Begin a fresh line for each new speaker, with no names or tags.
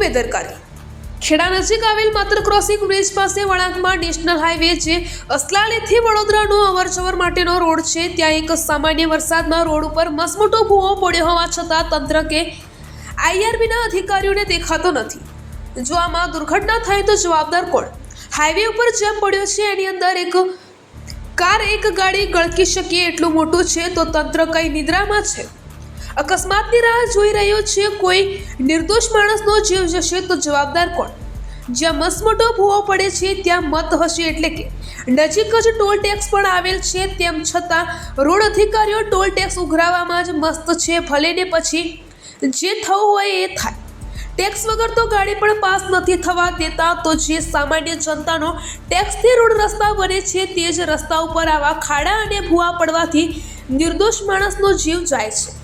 બેદરકારી. ખેડા નજીક આવેલ માત્ર ક્રોસિંગ બ્રિજ પાસે વળાંકમાં નેશનલ હાઈવે જે અસલાલેથી વડોદરાનો અવરજવર માટેનો રોડ છે, ત્યાં એક સામાન્ય વરસાદમાં રોડ ઉપર મસમોટો ભૂવો પડ્યો હોવા છતાં તંત્ર કે આઈઆરબીના અધિકારીઓને દેખાતો નથી. જો આમાં દુર્ઘટના થાય તો જવાબદાર કોણ? હાઈવે ઉપર જેમ પડ્યો છે, એની અંદર એક કાર એક ગાડી ગળકી શકીએ એટલું મોટું છે, તો તંત્ર કઈ નિદ્રામાં છે? અકસ્માતની રાહ જોઈ રહ્યો છે કોઈ નિર્દોષ માણસનો જીવ જશે તો જવાબદાર કોણ? જ્યાં મસમોટો ભૂવો પડે છે, ત્યાં મત હશે એટલે કે નજીક જ ટોલ ટેક્સ પણ આવેલ છે, તેમ છતાં રોડ અધિકારીઓ ટોલ ટેક્સ ઉઘરાવવામાં જ મસ્ત છે, ભલે ને પછી જે થવું હોય એ થાય. ટેક્સ વગર તો ગાડી પણ પાસ નથી થવા દેતા, તો જે સામાન્ય જનતાનો ટેક્સથી રોડ રસ્તા બને છે, તે જ રસ્તા ઉપર આવા ખાડા અને ભૂવા પડવાથી નિર્દોષ માણસનો જીવ જાય છે.